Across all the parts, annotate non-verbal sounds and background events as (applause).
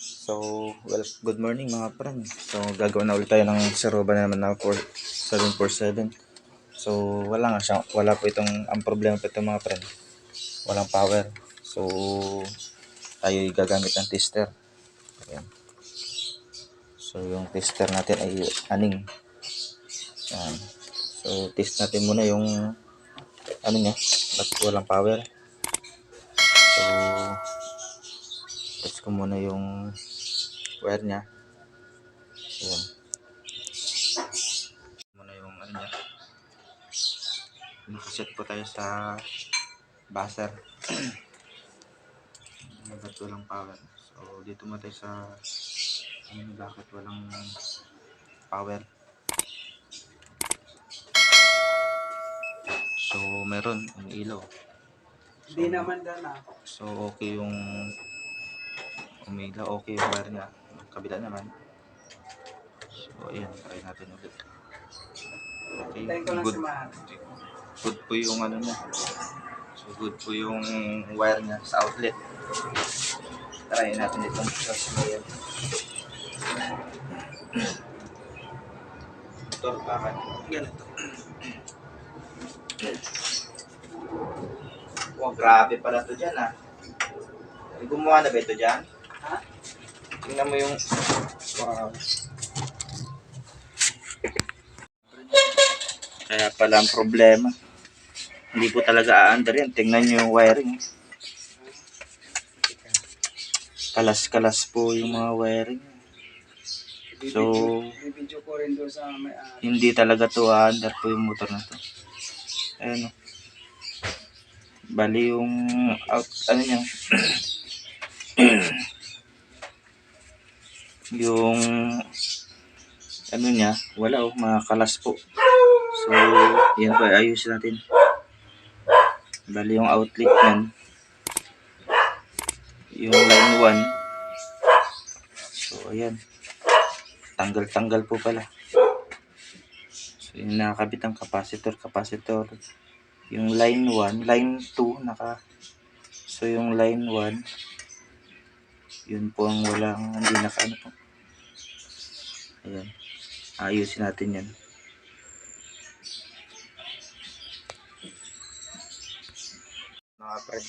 So, well, good morning mga friend. So, gagawin na ulit tayo ng seroba na naman na 4, 747. So, wala nga siya. Wala po itong, ang problema po ito mga friend. Walang power. So, tayo gagamit ng tester. Ayan. So, yung tester natin ay aning. Ayan. So, test natin muna yung ano niya, ba't walang power. So, test ko muna yung wire niya. Ayan. Muna yung ano niya. Nakaset po tayo sa buzzer. (clears throat) Ba't walang power? So, dito mo tayo sa ano, bakit walang power. So, meron, umiilaw. Hindi naman daw na. So, okay yung umiilaw, okay yung wire niya. Kabila naman. So, ayan, try natin ulit. Okay, good, good po yung ano niya. So, good po yung wire niya sa outlet. Try natin itong sa ngayon. Ito, bakit? Ganito. Wow, grabe pala to dyan ah. Gumawa na ba ito dyan? Ha? Tingnan mo yung... Wow. Kaya pala ang problema. Hindi po talaga aandar yan. Tingnan nyo yung wiring. Kalas-kalas po yung mga wiring. So- Hindi talaga to aandar po yung motor na to. Ayan o. Bali yung out, ano niya. (clears throat) yung ano niya, wala oh, mga kalas po. So, yan po, ayusin natin. Bali yung outlet niyan. Yung line 1. So, ayan. Tanggal-tanggal po pala. So, yung nakakabit ang capacitor, capacitor. Yung line 1, line 2, naka... So, yung line 1, yun po ang walang, hindi naka ano po. Ayan. Ayusin natin yan. Mga friend.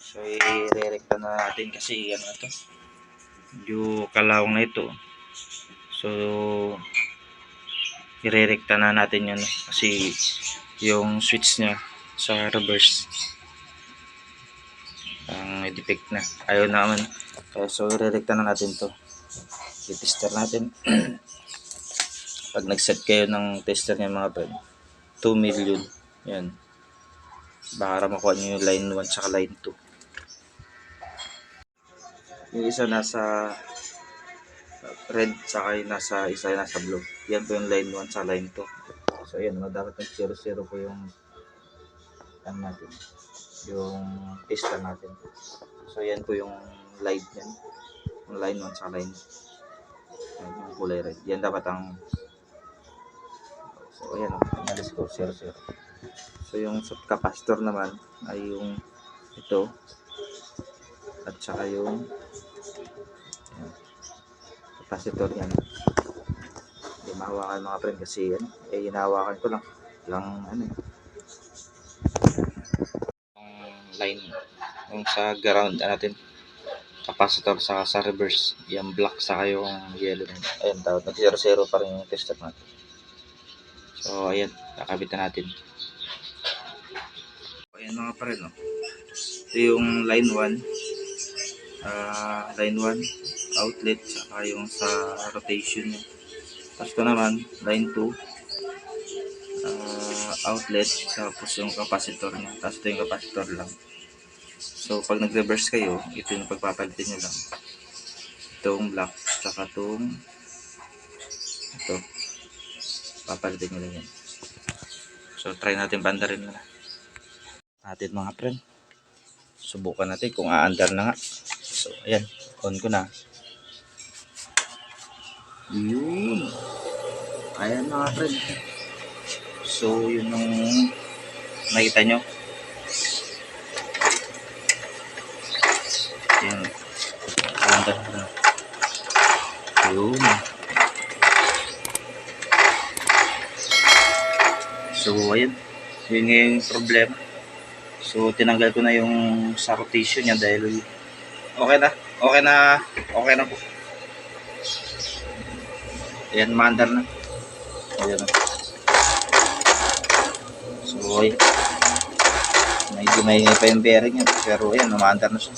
So, i-rerekta na natin kasi ano to. Yung kalawang na ito. So, irerekta na natin yan kasi yung switch niya sa reverse ang defect na ayaw naman kaya so irerekta na natin to. I-tester natin. (clears throat) Pag nag-set kayo ng tester niya mga friend 2 million. Yan. Baka makuha nyo yung line 1 tsaka line 2 yung isa nasa red saka yung nasa isa yung nasa blue. Yan po yung line 1 sa line 2 so no, dapat ng 0 0 po yung ano natin? Yung tester natin. So yan po yung light yan yung line 1 sa line. Yan, yung kulay red. Yan dapat ang so ayan o analysis ko. 0 0 so yung capacitor naman ay yung ito. At saka yung ayan, capacitor yan. Hindi mahawakan mga friend kasi ano, eh hinahawakan ko lang. Lang ano eh yung sa ground ano natin capacitor sa sa reverse yung black sa yung yellow ayun tawag nag 0 0 pa rin yung tester natin. So ayan kakabitan natin. Ayan mga friend no? ito yung line 1 ah line 1 outlet saka yung sa rotation niya. Tapos ito naman line 2 ah, outlet tapos yung capacitor niya. Tapos ito yung capacitor lang so pag nag reverse kayo ito yung pagpapalitin nyo lang. Itong black saka itong ito. Papalitin nyo lang yan. So try natin banda rin na natin mga friend. Subukan natin kung aandar na nga. So ayan. On ko na. Yun. Ayan mga friend. So, yun yung nakita nyo. So, ayun. Yun nga yung problema. So, tinanggal ko na yung sa rotation niya dahil okay na. Okay na. Okay na po. Ayan, maandar na. Ayan na. So, ayun. Medyo maingay pa yung bearing yan. Pero ayan, umaandar na siya.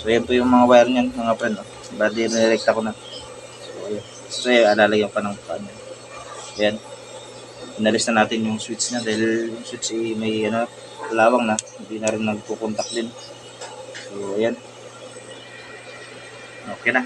So, ayan po yung mga wire niyan, mga friend. Oh. Bali, nirekta ko na. So, ayan. So, ayan, alalagyan pa ng pan. Ayan. Inalis na natin yung switch niya dahil yung switch ay may ano, lawang na. Hindi na rin nagkukontak din. So, ayan. Okay na.